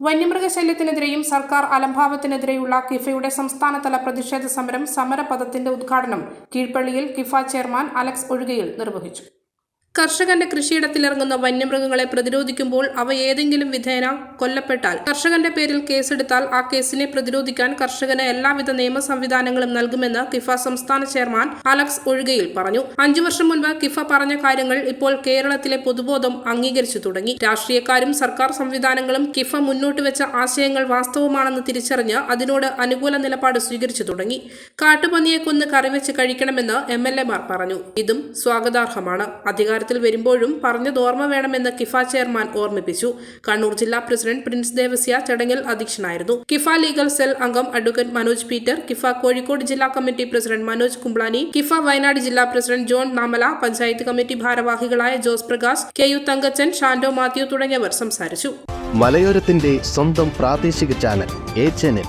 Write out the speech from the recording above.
വന്യമൃഗശല്യത്തിനെതിരെയും സർക്കാർ അലംഭാവത്തിനെതിരെയുള്ള കിഫയുടെ സംസ്ഥാനതല പ്രതിഷേധ സമരം സമരപഥത്തിന്റെ ഉദ്ഘാടനം കീഴ്പള്ളിയിൽ കിഫ ചെയർമാൻ അലക്സ് ഒഴുകയിൽ നിർവഹിച്ചു. കർഷകന്റെ കൃഷിയിടത്തിലിറങ്ങുന്ന വന്യമൃഗങ്ങളെ പ്രതിരോധിക്കുമ്പോൾ അവ ഏതെങ്കിലും വിധേന കൊല്ലപ്പെട്ടാൽ കർഷകന്റെ പേരിൽ കേസെടുത്താൽ ആ കേസിനെ പ്രതിരോധിക്കാൻ കർഷകന് എല്ലാവിധ നിയമ സംവിധാനങ്ങളും നൽകുമെന്ന് കിഫ സംസ്ഥാന ചെയർമാൻ അലക്സ് ഒഴുകയിൽ പറഞ്ഞു. അഞ്ചു വർഷം മുൻപ് കിഫ പറഞ്ഞ കാര്യങ്ങൾ ഇപ്പോൾ കേരളത്തിലെ പൊതുബോധം അംഗീകരിച്ചു തുടങ്ങി. രാഷ്ട്രീയക്കാരും സർക്കാർ സംവിധാനങ്ങളും കിഫ മുന്നോട്ട് വെച്ച ആശയങ്ങൾ വാസ്തവമാണെന്ന് തിരിച്ചറിഞ്ഞ് അതിനോട് അനുകൂല നിലപാട് സ്വീകരിച്ചു തുടങ്ങി. കാട്ടുപന്നിയെ കൊന്ന് കറിവെച്ച് കഴിക്കണമെന്ന് എം എൽ പറഞ്ഞു. ഇതും സ്വാഗതാർഹമാണ്. അധികാരത്തിൽ വരുമ്പോഴും പറഞ്ഞത് ഓർമ്മ വേണമെന്ന് കിഫ ചെയർമാൻ ഓർമ്മിപ്പിച്ചു. കണ്ണൂർ ജില്ലാ പ്രസിഡന്റ് പ്രിൻസ് ദേവസ്യ ചടങ്ങിൽ അധ്യക്ഷനായിരുന്നു. കിഫ ലീഗൽ സെൽ അംഗം അഡ്വക്കേറ്റ് മനോജ് പീറ്റർ കിഫ കോഴിക്കോട് ജില്ലാ കമ്മിറ്റി പ്രസിഡന്റ് മനോജ് കുംബ്ലാനി കിഫ വയനാട് ജില്ലാ president John Namala panchayat committee ഭാരവാഹികളായ Jose Prakash K U Thankachan Shando Mathew തുടങ്ങിയവർ സംസാരിച്ചു. മലയോരത്തിന്റെ സ്വന്തം പ്രാദേശിക ചാനൽ എ ചാനൽ.